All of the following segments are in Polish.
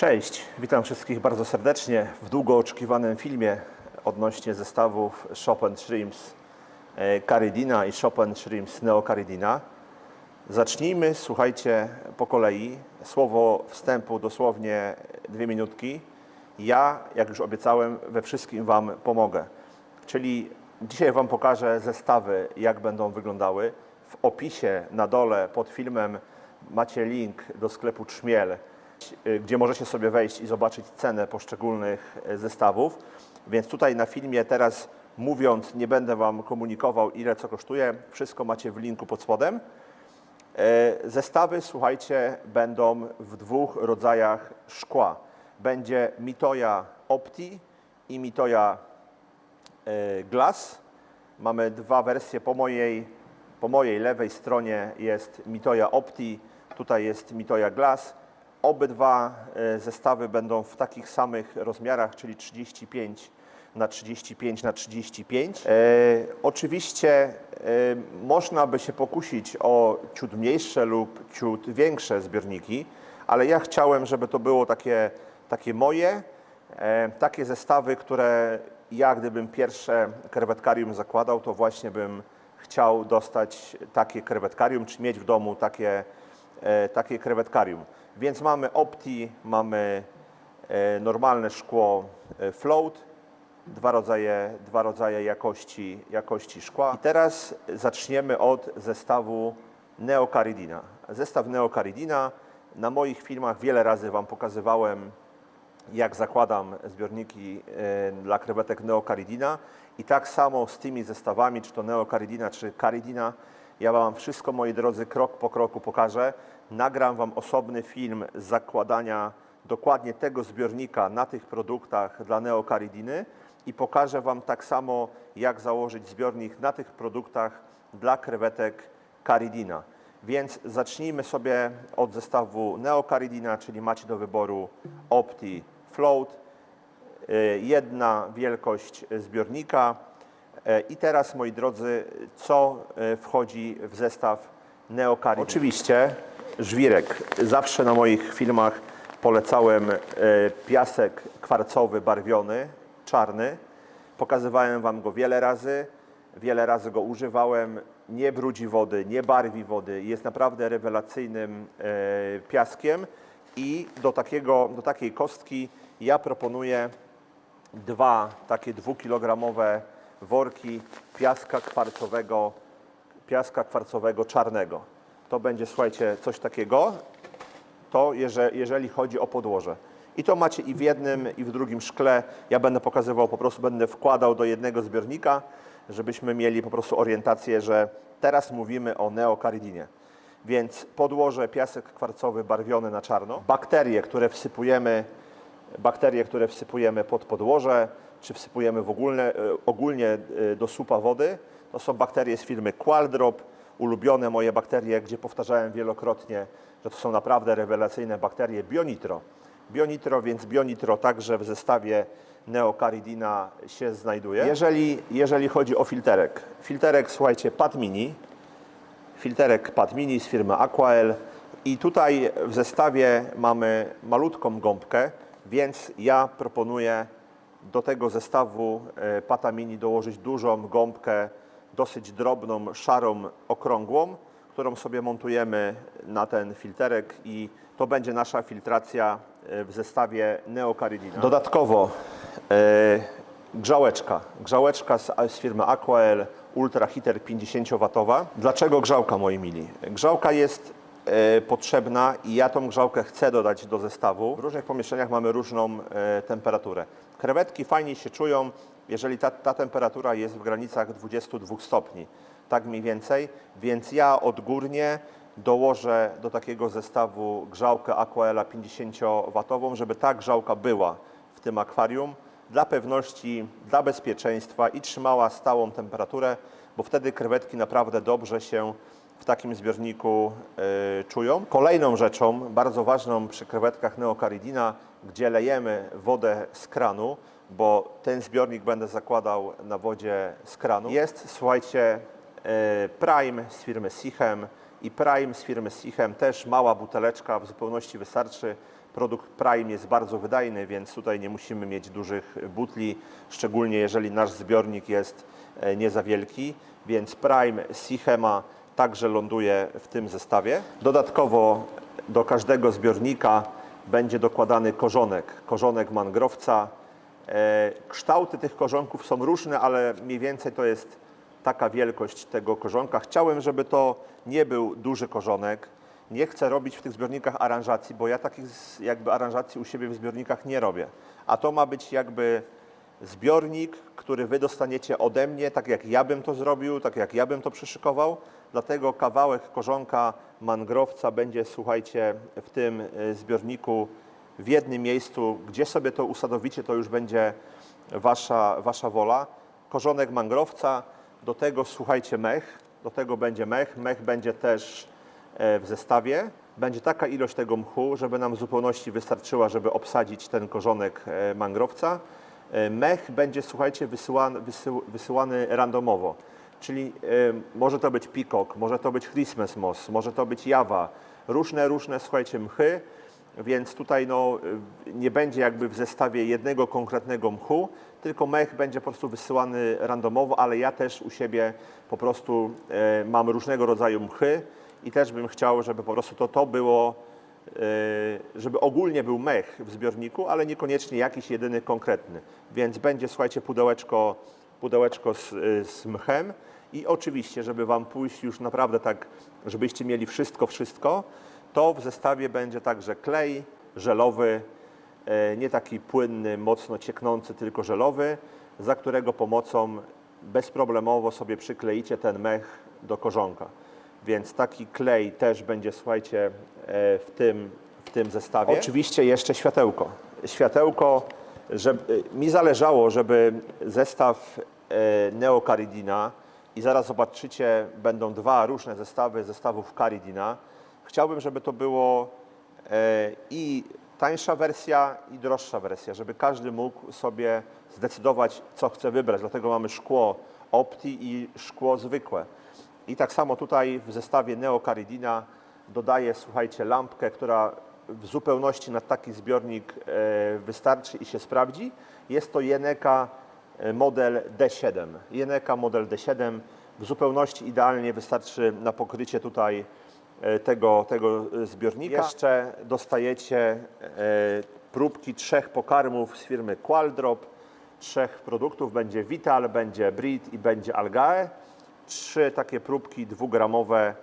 Cześć, witam wszystkich bardzo serdecznie w długo oczekiwanym filmie odnośnie zestawów Chopin Shrimps e, Caridina i Chopin Shrimps Neo Caridina. Zacznijmy, słuchajcie, po kolei. Słowo wstępu dosłownie dwie minutki. Ja, jak już obiecałem, we wszystkim Wam pomogę. Czyli dzisiaj Wam pokażę zestawy, jak będą wyglądały. W opisie na dole pod filmem macie link do sklepu Trzmiel, gdzie możecie sobie wejść i zobaczyć cenę poszczególnych y, zestawów. Więc tutaj na filmie teraz mówiąc, nie będę Wam komunikował ile co kosztuje. Wszystko macie w linku pod spodem. E, Zestawy, słuchajcie, będą w dwóch rodzajach szkła. Będzie Mitoja Opti i Mitoja e, Glass. Mamy dwa wersje. Po mojej, po mojej lewej stronie jest Mitoja Opti, tutaj jest Mitoja Glass. Obydwa e, zestawy będą w takich samych rozmiarach, czyli 35 na 35 na 35. E, oczywiście e, można by się pokusić o ciut mniejsze lub ciut większe zbiorniki, ale ja chciałem, żeby to było takie, takie moje, e, takie zestawy, które ja gdybym pierwsze krewetkarium zakładał, to właśnie bym chciał dostać takie krewetkarium, czy mieć w domu takie, takie krewetkarium. Więc mamy Opti, mamy e, normalne szkło e, float, dwa rodzaje, dwa rodzaje jakości, jakości szkła. I teraz zaczniemy od zestawu Neocaridina. Zestaw Neocaridina na moich filmach wiele razy Wam pokazywałem, jak zakładam zbiorniki e, dla krewetek Neocaridina i tak samo z tymi zestawami, czy to Neocaridina, czy Caridina, ja Wam wszystko, moi drodzy, krok po kroku pokażę. Nagram Wam osobny film z zakładania dokładnie tego zbiornika na tych produktach dla Neocaridiny i pokażę Wam tak samo, jak założyć zbiornik na tych produktach dla krewetek Caridina. Więc zacznijmy sobie od zestawu Neocaridina, czyli macie do wyboru Opti Float, y, jedna wielkość zbiornika. E, I teraz, moi drodzy, co e, wchodzi w zestaw Neocaridina? Oczywiście żwirek. Zawsze na moich filmach polecałem e, piasek kwarcowy barwiony, czarny. Pokazywałem Wam go wiele razy, wiele razy go używałem. Nie brudzi wody, nie barwi wody, jest naprawdę rewelacyjnym piaskiem i do, takiego, do takiej kostki ja proponuję dwa takie dwukilogramowe worki piaska kwarcowego, piaska kwarcowego czarnego. To będzie, słuchajcie, coś takiego to jeże- jeżeli chodzi o podłoże. I to macie i w jednym, i w drugim szkle. Ja będę pokazywał, po prostu będę wkładał do jednego zbiornika, żebyśmy mieli po prostu orientację, że teraz mówimy o neokaridinie. Więc podłoże, piasek kwarcowy barwiony na czarno, bakterie, które wsypujemy, bakterie, które wsypujemy pod podłoże, czy wsypujemy w ogólne, e, ogólnie e, do supa wody, to są bakterie z firmy Qualdrop, ulubione moje bakterie, gdzie powtarzałem wielokrotnie, że to są naprawdę rewelacyjne bakterie. Bionitro. Bionitro, więc Bionitro także w zestawie Neocaridina się znajduje. Jeżeli, jeżeli chodzi o filterek, filterek słuchajcie, Pat Mini, filterek Pat Mini z firmy Aquael. I tutaj w zestawie mamy malutką gąbkę, więc ja proponuję do tego zestawu e, Pata Mini dołożyć dużą gąbkę, dosyć drobną, szarą, okrągłą, którą sobie montujemy na ten filterek i to będzie nasza filtracja e, w zestawie Neocaridina. Dodatkowo e, grzałeczka. Grzałeczka z, z firmy Aquael Ultra Heater 50W. Dlaczego grzałka, moi mili? Grzałka jest potrzebna i ja tą grzałkę chcę dodać do zestawu. W różnych pomieszczeniach mamy różną temperaturę. Krewetki fajnie się czują, jeżeli ta, ta temperatura jest w granicach 22 stopni. Tak mniej więcej, więc ja odgórnie dołożę do takiego zestawu grzałkę Aquaela 50W, żeby ta grzałka była w tym akwarium dla pewności, dla bezpieczeństwa i trzymała stałą temperaturę, bo wtedy krewetki naprawdę dobrze się w takim zbiorniku y, czują. Kolejną rzeczą, bardzo ważną przy krewetkach Neocaridina, gdzie lejemy wodę z kranu, bo ten zbiornik będę zakładał na wodzie z kranu, jest, słuchajcie, y, Prime z firmy Sichem i Prime z firmy Sichem, też mała buteleczka, w zupełności wystarczy. Produkt Prime jest bardzo wydajny, więc tutaj nie musimy mieć dużych butli, szczególnie jeżeli nasz zbiornik jest e, nie za wielki, więc Prime Sichema także ląduje w tym zestawie. Dodatkowo do każdego zbiornika będzie dokładany korzonek, korzonek mangrowca. E, Kształty tych korzonków są różne, ale mniej więcej to jest taka wielkość tego korzonka. Chciałem, żeby to nie był duży korzonek. Nie chcę robić w tych zbiornikach aranżacji, bo ja takich jakby aranżacji u siebie w zbiornikach nie robię. A to ma być jakby zbiornik, który wy dostaniecie ode mnie, tak jak ja bym to zrobił, tak jak ja bym to przyszykował. Dlatego kawałek korzonka mangrowca będzie, słuchajcie, w tym y, zbiorniku w jednym miejscu. Gdzie sobie to usadowicie, to już będzie wasza, wasza wola. Korzonek mangrowca, do tego słuchajcie mech, do tego będzie mech. Mech będzie też e, w zestawie. Będzie taka ilość tego mchu, żeby nam w zupełności wystarczyła, żeby obsadzić ten korzonek e, mangrowca. E, Mech będzie, słuchajcie, wysyłany, wysył, wysyłany randomowo. Czyli e, może to być peacock, może to być Christmas moss, może to być jawa. Różne, różne, słuchajcie, mchy. Więc tutaj no, nie będzie jakby w zestawie jednego konkretnego mchu, tylko mech będzie po prostu wysyłany randomowo, ale ja też u siebie po prostu e, mam różnego rodzaju mchy i też bym chciał, żeby po prostu to, to było, żeby ogólnie był mech w zbiorniku, ale niekoniecznie jakiś jedyny konkretny. Więc będzie, słuchajcie, pudełeczko, pudełeczko z, y, z mchem i oczywiście, żeby Wam pójść już naprawdę tak, żebyście mieli wszystko, wszystko, to w zestawie będzie także klej żelowy, e, nie taki płynny, mocno cieknący, tylko żelowy, za którego pomocą bezproblemowo sobie przykleicie ten mech do korzonka. Więc taki klej też będzie, słuchajcie, e, w tym, w tym zestawie. Oczywiście jeszcze światełko. Światełko, żeby, mi zależało, żeby zestaw e, Neocaridina i zaraz zobaczycie, będą dwa różne zestawy zestawów Caridina. Chciałbym, żeby to było e, i tańsza wersja, i droższa wersja, żeby każdy mógł sobie zdecydować, co chce wybrać. Dlatego mamy szkło Opti i szkło zwykłe. I tak samo tutaj w zestawie Neocaridina dodaję, słuchajcie, lampkę, która w zupełności na taki zbiornik e, wystarczy i się sprawdzi. Jest to Jeneka e, model D7. Jeneka model D7 w zupełności idealnie wystarczy na pokrycie tutaj e, tego, tego zbiornika. Jeszcze dostajecie próbki trzech pokarmów z firmy Qualdrop. Trzech produktów będzie Vital, będzie Brit i będzie Algae. Trzy takie próbki dwugramowe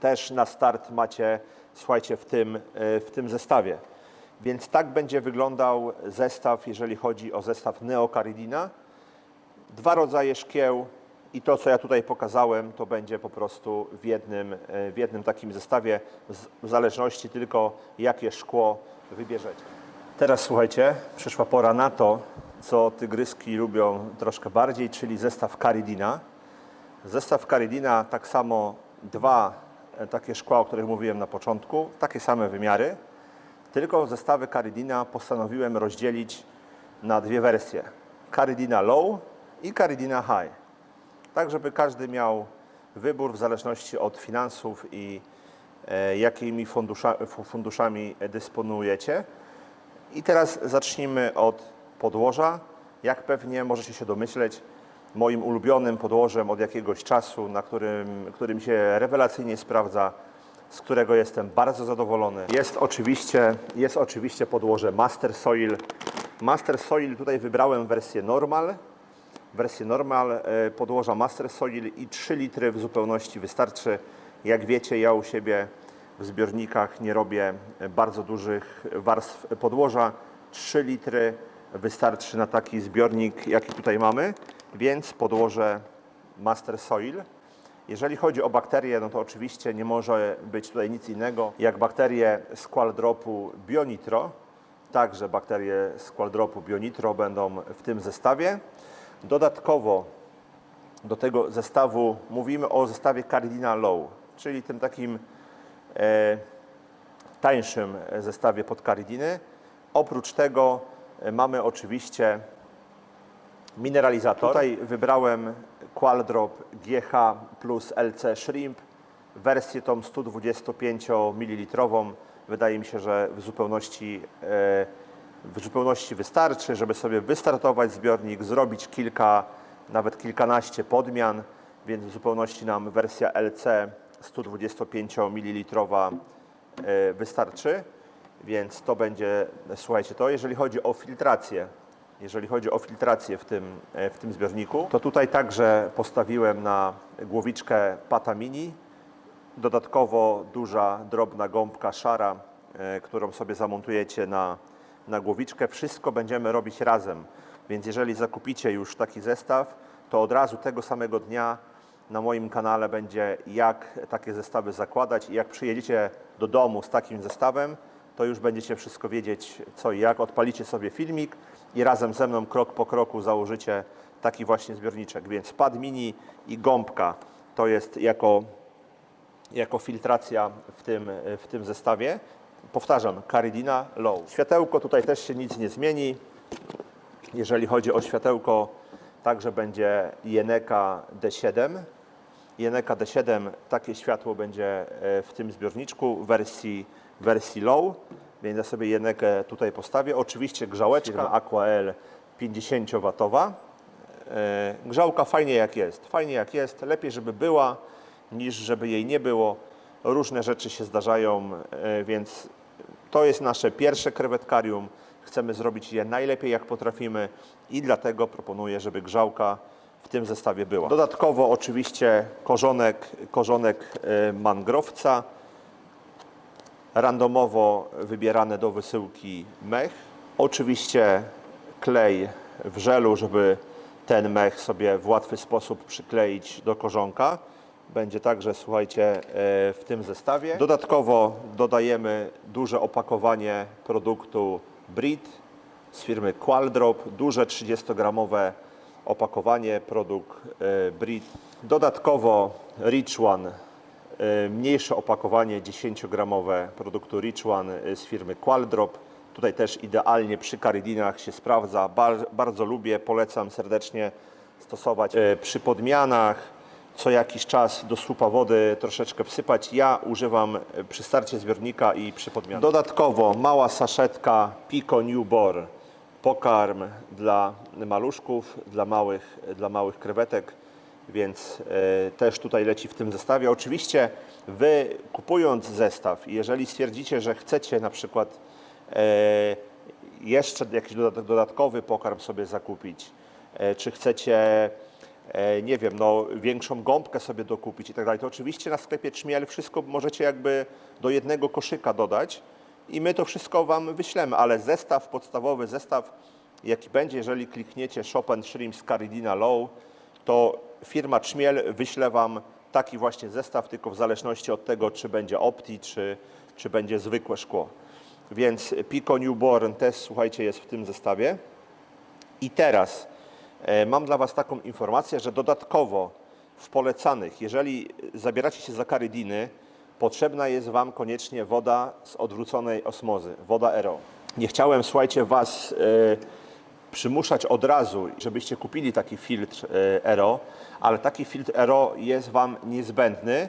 też na start macie, słuchajcie, w tym, e, w tym zestawie. Więc tak będzie wyglądał zestaw, jeżeli chodzi o zestaw Neocaridina. Dwa rodzaje szkieł i to, co ja tutaj pokazałem, to będzie po prostu w jednym, e, w jednym takim zestawie, w zależności tylko jakie szkło wybierzecie. Teraz słuchajcie, przyszła pora na to, co tygryski lubią troszkę bardziej, czyli zestaw Caridina. Zestaw Caridina, tak samo dwa e, takie szkła, o których mówiłem na początku, takie same wymiary, tylko zestawy Caridina postanowiłem rozdzielić na dwie wersje. Caridina Low i Caridina High. Tak, żeby każdy miał wybór w zależności od finansów i e, jakimi fundusza, fu- funduszami dysponujecie. I teraz zacznijmy od podłoża. Jak pewnie możecie się domyśleć, moim ulubionym podłożem od jakiegoś czasu, na którym, którym się rewelacyjnie sprawdza, z którego jestem bardzo zadowolony. Jest oczywiście, jest oczywiście podłoże Master Soil. Master Soil tutaj wybrałem wersję normal. Wersję normal e, podłoża Master Soil i 3 litry w zupełności wystarczy. Jak wiecie, ja u siebie w zbiornikach nie robię bardzo dużych warstw podłoża. 3 litry wystarczy na taki zbiornik, jaki tutaj mamy, więc podłoże Master Soil. Jeżeli chodzi o bakterie, no to oczywiście nie może być tutaj nic innego jak bakterie z Bionitro. Także bakterie z Bionitro będą w tym zestawie. Dodatkowo do tego zestawu mówimy o zestawie Cardina Low, czyli tym takim e, tańszym zestawie pod Cardiny. Oprócz tego mamy oczywiście mineralizator. Tutaj wybrałem Qualdrop GH plus LC Shrimp, wersję tą 125 ml. wydaje mi się, że w zupełności, e, w zupełności wystarczy, żeby sobie wystartować zbiornik, zrobić kilka, nawet kilkanaście podmian, więc w zupełności nam wersja LC 125 ml wystarczy. Więc to będzie, słuchajcie, to jeżeli chodzi o filtrację, jeżeli chodzi o filtrację w tym, e, w tym zbiorniku, to tutaj także postawiłem na głowiczkę Pata Mini. Dodatkowo duża, drobna gąbka szara, e, którą sobie zamontujecie na, na głowiczkę. Wszystko będziemy robić razem. Więc jeżeli zakupicie już taki zestaw, to od razu tego samego dnia na moim kanale będzie jak takie zestawy zakładać i jak przyjedziecie do domu z takim zestawem, to już będziecie wszystko wiedzieć co i jak. Odpalicie sobie filmik i razem ze mną krok po kroku założycie taki właśnie zbiorniczek. Więc pad mini i gąbka to jest jako, jako filtracja w tym, w tym zestawie. Powtarzam, Caridina Low. Światełko tutaj też się nic nie zmieni. Jeżeli chodzi o światełko, także będzie Jeneka D7. Jeneka D7, takie światło będzie e, w tym zbiorniczku wersji, wersji low, więc ja sobie Jenekę tutaj postawię. Oczywiście grzałeczka firma Aquael 50W. E, Grzałka fajnie jak jest, fajnie jak jest, lepiej żeby była niż żeby jej nie było. Różne rzeczy się zdarzają, e, więc to jest nasze pierwsze krewetkarium. Chcemy zrobić je najlepiej jak potrafimy i dlatego proponuję, żeby grzałka w tym zestawie była. Dodatkowo oczywiście korzonek, korzonek e, mangrowca, randomowo wybierane do wysyłki mech. Oczywiście klej w żelu, żeby ten mech sobie w łatwy sposób przykleić do korzonka. Będzie także, słuchajcie, e, w tym zestawie. Dodatkowo dodajemy duże opakowanie produktu Brit z firmy Qualdrop. Duże 30-gramowe opakowanie, produkt e, Brit. Dodatkowo Rich One, mniejsze opakowanie 10-gramowe produktu Rich One e, z firmy Qualdrop. Tutaj też idealnie przy karidinach się sprawdza. Bar, bardzo lubię, polecam serdecznie stosować e, przy podmianach. Co jakiś czas do słupa wody troszeczkę wsypać. Ja używam e, przy starcie zbiornika i przy podmianach. Dodatkowo mała saszetka Pico Newbor pokarm dla maluszków, dla małych, dla małych krewetek, więc e, też tutaj leci w tym zestawie. Oczywiście Wy kupując zestaw, jeżeli stwierdzicie, że chcecie na przykład e, jeszcze jakiś dodat- dodatkowy pokarm sobie zakupić, e, czy chcecie nie wiem, no, większą gąbkę sobie dokupić i tak dalej, to oczywiście na sklepie Czmiel wszystko możecie jakby do jednego koszyka dodać i my to wszystko Wam wyślemy, ale zestaw, podstawowy zestaw, jaki będzie, jeżeli klikniecie Shop and Shrimps Caridina Low, to firma Czmiel wyśle Wam taki właśnie zestaw, tylko w zależności od tego, czy będzie Opti, czy, czy będzie zwykłe szkło. Więc Pico Newborn też, słuchajcie, jest w tym zestawie. I teraz e, mam dla Was taką informację, że dodatkowo w polecanych, jeżeli zabieracie się za karydiny, potrzebna jest Wam koniecznie woda z odwróconej osmozy, woda RO. Nie chciałem, słuchajcie, Was e, przymuszać od razu, żebyście kupili taki filtr e, RO, ale taki filtr RO jest Wam niezbędny,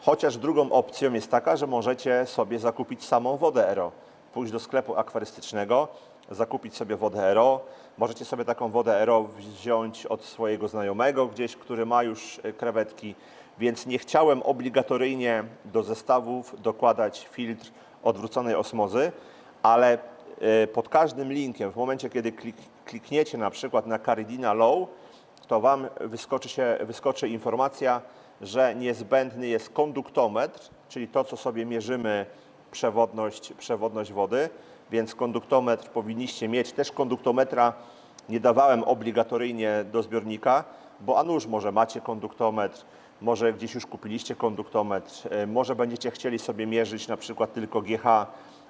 chociaż drugą opcją jest taka, że możecie sobie zakupić samą wodę RO. Pójść do sklepu akwarystycznego, zakupić sobie wodę RO. Możecie sobie taką wodę RO wziąć od swojego znajomego gdzieś, który ma już e, krewetki, więc nie chciałem obligatoryjnie do zestawów dokładać filtr odwróconej osmozy, ale e, pod każdym linkiem, w momencie kiedy klik, klikniecie na przykład na Caridina Low, to Wam wyskoczy, się, wyskoczy informacja, że niezbędny jest konduktometr, czyli to, co sobie mierzymy przewodność, przewodność wody, więc konduktometr powinniście mieć. Też konduktometra nie dawałem obligatoryjnie do zbiornika, bo a nuż może macie konduktometr, może gdzieś już kupiliście konduktometr, e, może będziecie chcieli sobie mierzyć na przykład tylko GH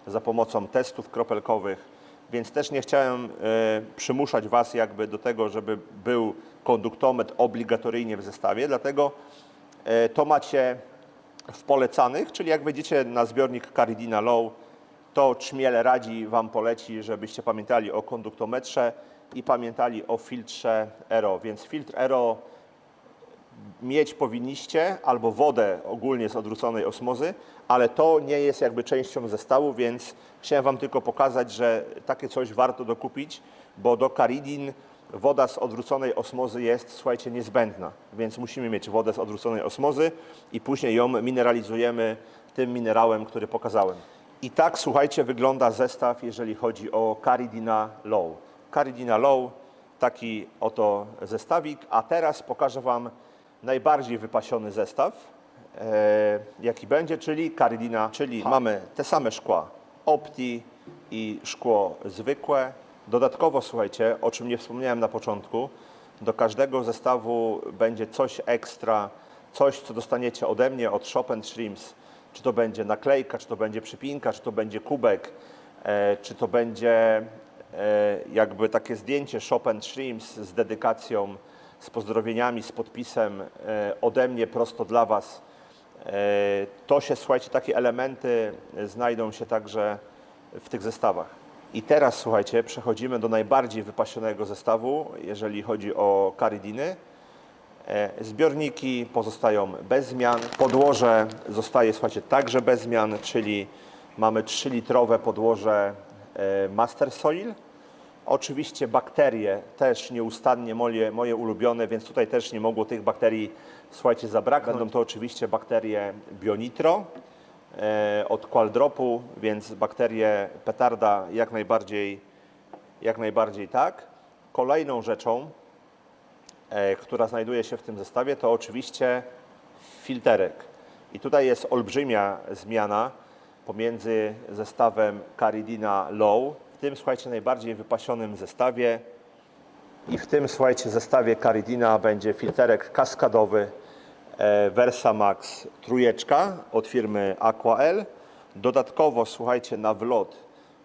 za pomocą testów kropelkowych, więc też nie chciałem e, przymuszać Was jakby do tego, żeby był konduktometr obligatoryjnie w zestawie, dlatego e, to macie w polecanych, czyli jak wejdziecie na zbiornik Caridina Low, to Czmiel radzi Wam poleci, żebyście pamiętali o konduktometrze i pamiętali o filtrze ERO. Więc filtr ERO mieć powinniście albo wodę ogólnie z odwróconej osmozy, ale to nie jest jakby częścią zestawu, więc chciałem Wam tylko pokazać, że takie coś warto dokupić, bo do Caridin woda z odwróconej osmozy jest, słuchajcie, niezbędna, więc musimy mieć wodę z odwróconej osmozy i później ją mineralizujemy tym minerałem, który pokazałem. I tak, słuchajcie, wygląda zestaw, jeżeli chodzi o Caridina Low. Caridina Low, taki oto zestawik, a teraz pokażę Wam najbardziej wypasiony zestaw, e, jaki będzie, czyli Caridina, czyli mamy te same szkła, Opti i szkło zwykłe. Dodatkowo, słuchajcie, o czym nie wspomniałem na początku, do każdego zestawu będzie coś ekstra, coś, co dostaniecie ode mnie, od Chopin Shrimps, czy to będzie naklejka, czy to będzie przypinka, czy to będzie kubek, e, czy to będzie e, jakby takie zdjęcie Chopin Shrimps z dedykacją, z pozdrowieniami, z podpisem e, ode mnie prosto dla Was. E, To się, słuchajcie, takie elementy znajdą się także w tych zestawach. I teraz, słuchajcie, przechodzimy do najbardziej wypasionego zestawu, jeżeli chodzi o karidiny. E, Zbiorniki pozostają bez zmian. Podłoże zostaje, słuchajcie, także bez zmian, czyli mamy 3-litrowe podłoże e, Master Soil. Oczywiście bakterie też nieustannie moje, moje ulubione, więc tutaj też nie mogło tych bakterii, słuchajcie, zabraknąć. Będą to oczywiście bakterie Bionitro e, od Qualdropu, więc bakterie petarda jak najbardziej, jak najbardziej tak. Kolejną rzeczą, e, która znajduje się w tym zestawie, to oczywiście filterek. I tutaj jest olbrzymia zmiana pomiędzy zestawem Caridina Low, w tym, słuchajcie, najbardziej wypasionym zestawie. I w tym, słuchajcie, zestawie Caridina będzie filterek kaskadowy e, Versa Max trójeczka od firmy Aquael. Dodatkowo, słuchajcie, na wlot,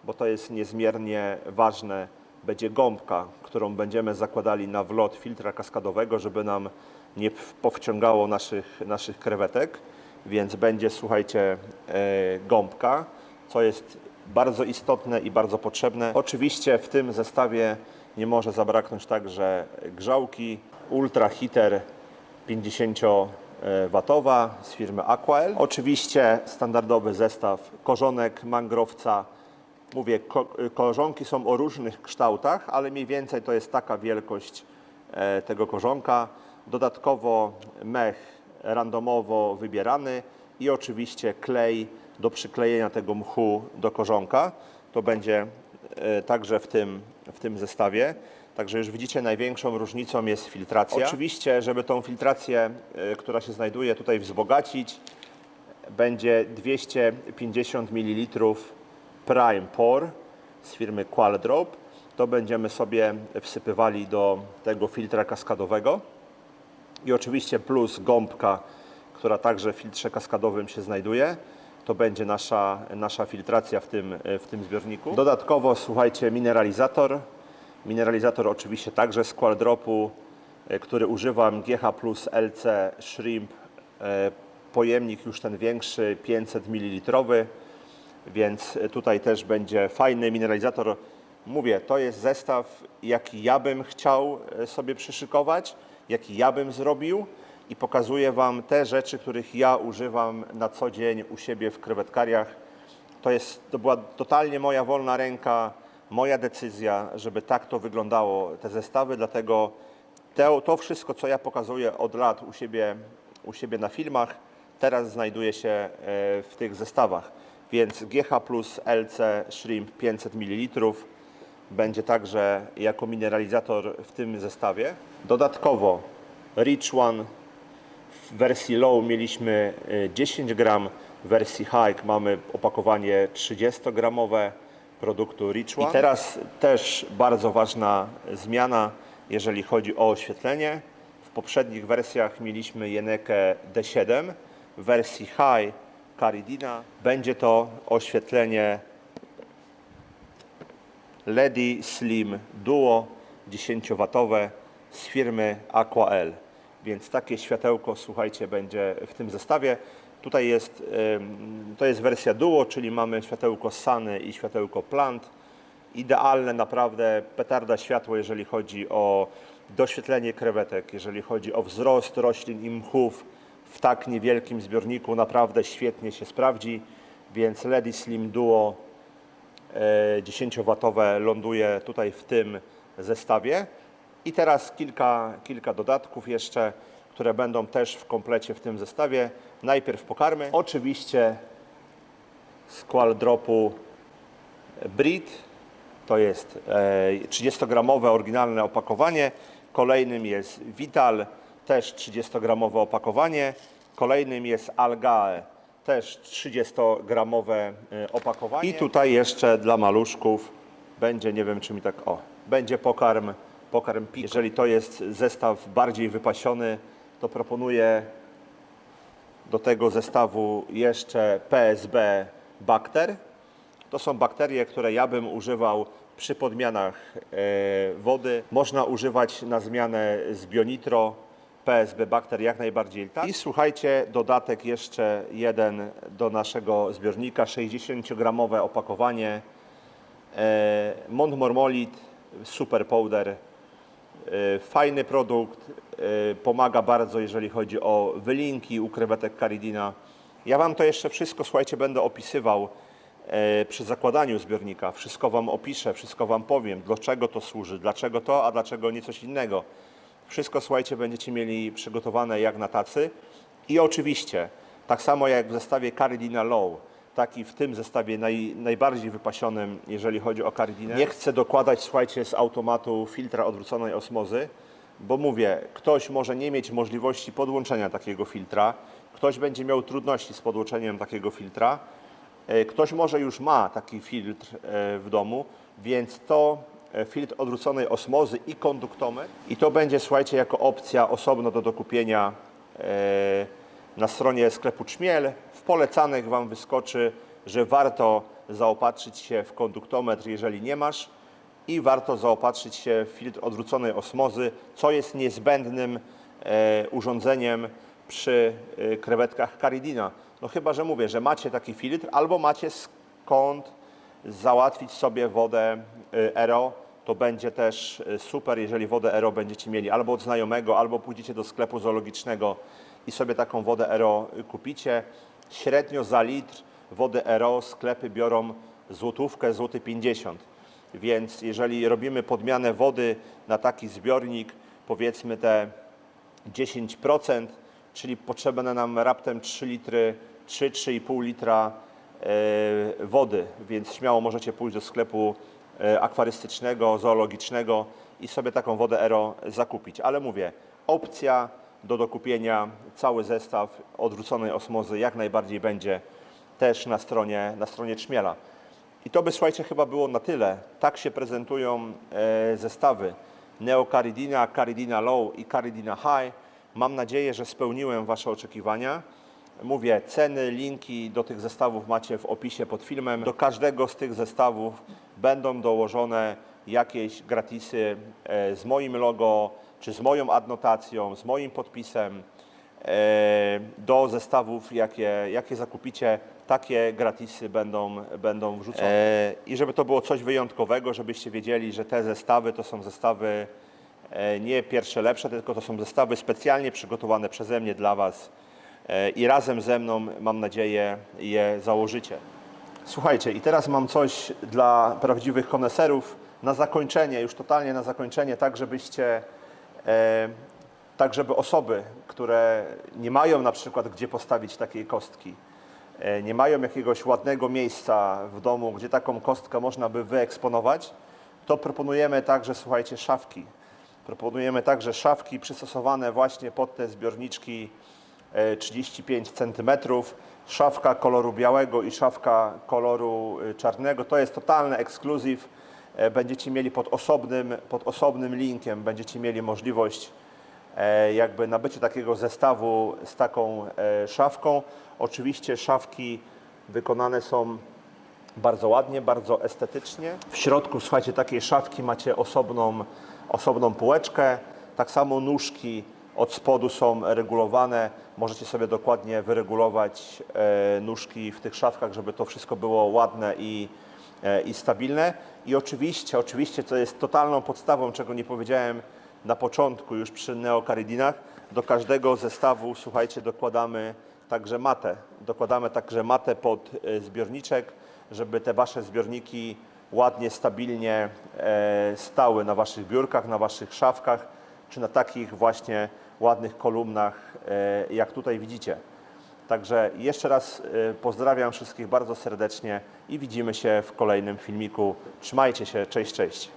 bo to jest niezmiernie ważne, będzie gąbka, którą będziemy zakładali na wlot filtra kaskadowego, żeby nam nie powciągało naszych, naszych krewetek. Więc będzie, słuchajcie, e, gąbka, co jest bardzo istotne i bardzo potrzebne. Oczywiście w tym zestawie nie może zabraknąć także grzałki Ultra Heater 50-watowa z firmy Aquael. Oczywiście standardowy zestaw korzonek mangrowca. Mówię, ko- korzonki są o różnych kształtach, ale mniej więcej to jest taka wielkość e, tego korzonka. Dodatkowo mech randomowo wybierany i oczywiście klej do przyklejenia tego mchu do korzonka. To będzie e, także w tym, w tym zestawie. Także już widzicie, największą różnicą jest filtracja. Oczywiście, żeby tą filtrację, e, która się znajduje tutaj wzbogacić, będzie 250 ml Prime Pour z firmy Qualdrop. To będziemy sobie wsypywali do tego filtra kaskadowego. I oczywiście plus gąbka, która także w filtrze kaskadowym się znajduje. To będzie nasza, nasza filtracja w tym, w tym zbiorniku. Dodatkowo, słuchajcie, mineralizator. Mineralizator oczywiście także z Qualdropu, e, który używam GH plus LC Shrimp. e, Pojemnik już ten większy, 500 ml, więc tutaj też będzie fajny mineralizator. Mówię, to jest zestaw, jaki ja bym chciał e, sobie przyszykować, jaki ja bym zrobił i pokazuję Wam te rzeczy, których ja używam na co dzień u siebie w krewetkariach. To, jest, to była totalnie moja wolna ręka, moja decyzja, żeby tak to wyglądało, te zestawy, dlatego to, to wszystko, co ja pokazuję od lat u siebie, u siebie na filmach, teraz znajduje się e, w tych zestawach. Więc GH plus LC Shrimp 500 ml będzie także jako mineralizator w tym zestawie. Dodatkowo Rich One w wersji low mieliśmy y, 10 gram, w wersji high mamy opakowanie 30-gramowe produktu Rich One. I teraz też bardzo ważna zmiana, jeżeli chodzi o oświetlenie. W poprzednich wersjach mieliśmy Jenekę D7, w wersji high Caridina będzie to oświetlenie LED Slim Duo 10W z firmy Aquael. Więc takie światełko, słuchajcie, będzie w tym zestawie. Tutaj jest, to jest wersja Duo, czyli mamy światełko Sunny i światełko Plant. Idealne naprawdę, petarda światło, jeżeli chodzi o doświetlenie krewetek, jeżeli chodzi o wzrost roślin i mchów w tak niewielkim zbiorniku, naprawdę świetnie się sprawdzi, więc Lady Slim Duo e, 10W ląduje tutaj w tym zestawie. I teraz kilka, kilka dodatków jeszcze, które będą też w komplecie w tym zestawie. Najpierw pokarmy. Oczywiście Squall Dropu Brit. To jest e, 30-gramowe oryginalne opakowanie. Kolejnym jest Vital, też 30-gramowe opakowanie. Kolejnym jest Algae, też 30-gramowe e, opakowanie. I tutaj jeszcze dla maluszków będzie, nie wiem czy mi tak, o, będzie pokarm, pokarm. Jeżeli to jest zestaw bardziej wypasiony, to proponuję do tego zestawu jeszcze PSB Bacter. To są bakterie, które ja bym używał przy podmianach e, wody. Można używać na zmianę z Bionitro, PSB Bacter jak najbardziej tak. I słuchajcie, dodatek jeszcze jeden do naszego zbiornika, 60-gramowe opakowanie. E, Mont Mormolit, super powder, Fajny produkt, e, pomaga bardzo, jeżeli chodzi o wylinki u krewetek Caridina. Ja Wam to jeszcze wszystko, słuchajcie, będę opisywał e, przy zakładaniu zbiornika. Wszystko Wam opiszę, wszystko Wam powiem, do czego to służy, dlaczego to, a dlaczego nie coś innego. Wszystko, słuchajcie, będziecie mieli przygotowane jak na tacy. I oczywiście, tak samo jak w zestawie Caridina Low, tak i w tym zestawie naj, najbardziej wypasionym, jeżeli chodzi o Caridinę. Nie chcę dokładać, słuchajcie, z automatu filtra odwróconej osmozy, bo mówię, ktoś może nie mieć możliwości podłączenia takiego filtra, ktoś będzie miał trudności z podłączeniem takiego filtra, e, ktoś może już ma taki filtr e, w domu, więc to e, filtr odwróconej osmozy i konduktometr i to będzie, słuchajcie, jako opcja osobno do dokupienia na stronie sklepu Czmiel. W polecanych Wam wyskoczy, że warto zaopatrzyć się w konduktometr, jeżeli nie masz i warto zaopatrzyć się w filtr odwróconej osmozy, co jest niezbędnym e, urządzeniem przy e, krewetkach Caridina. No chyba, że mówię, że macie taki filtr albo macie skąd załatwić sobie wodę e, ERO, to będzie też e, super, jeżeli wodę ERO będziecie mieli albo od znajomego, albo pójdziecie do sklepu zoologicznego i sobie taką wodę ERO kupicie. Średnio za litr wody ERO sklepy biorą złotówkę, złoty 50. Więc jeżeli robimy podmianę wody na taki zbiornik, powiedzmy te 10%, czyli potrzebne nam raptem 3 litry, 3-3,5 litra e, wody, więc śmiało możecie pójść do sklepu e, akwarystycznego, zoologicznego i sobie taką wodę ERO zakupić. Ale mówię, opcja do dokupienia, cały zestaw odwróconej osmozy jak najbardziej będzie też na stronie, na stronie Czmiela. I to by, słuchajcie, chyba było na tyle. Tak się prezentują e, zestawy Neo Caridina, Caridina Low i Caridina High. Mam nadzieję, że spełniłem Wasze oczekiwania. Mówię, ceny, linki do tych zestawów macie w opisie pod filmem. Do każdego z tych zestawów będą dołożone jakieś gratisy e, z moim logo, czy z moją adnotacją, z moim podpisem. E, Do zestawów, jakie, jakie zakupicie, takie gratisy będą, będą wrzucone. E, I żeby to było coś wyjątkowego, żebyście wiedzieli, że te zestawy to są zestawy e, nie pierwsze lepsze, tylko to są zestawy specjalnie przygotowane przeze mnie dla Was i razem ze mną, mam nadzieję, je założycie. Słuchajcie, i teraz mam coś dla prawdziwych koneserów na zakończenie, już totalnie na zakończenie, tak żebyście, tak żeby osoby, które nie mają na przykład gdzie postawić takiej kostki, e, nie mają jakiegoś ładnego miejsca w domu, gdzie taką kostkę można by wyeksponować, to proponujemy także, słuchajcie, szafki. Proponujemy także szafki przystosowane właśnie pod te zbiorniczki e, 35 cm. Szafka koloru białego i szafka koloru czarnego. To jest totalny ekskluzyw. E, Będziecie mieli pod osobnym, pod osobnym linkiem, będziecie mieli możliwość e, jakby nabycie takiego zestawu z taką e, szafką. Oczywiście szafki wykonane są bardzo ładnie, bardzo estetycznie. W środku, słuchajcie, takiej szafki macie osobną, osobną półeczkę. Tak samo nóżki od spodu są regulowane. Możecie sobie dokładnie wyregulować nóżki w tych szafkach, żeby to wszystko było ładne i, i stabilne. I oczywiście, oczywiście, co jest totalną podstawą, czego nie powiedziałem, na początku już przy neokarydinach. Do każdego zestawu, słuchajcie, dokładamy także matę. Dokładamy także matę pod e, zbiorniczek, żeby te wasze zbiorniki ładnie, stabilnie e, stały na waszych biurkach, na waszych szafkach, czy na takich właśnie ładnych kolumnach, e, jak tutaj widzicie. Także jeszcze raz e, pozdrawiam wszystkich bardzo serdecznie i widzimy się w kolejnym filmiku. Trzymajcie się, cześć, cześć.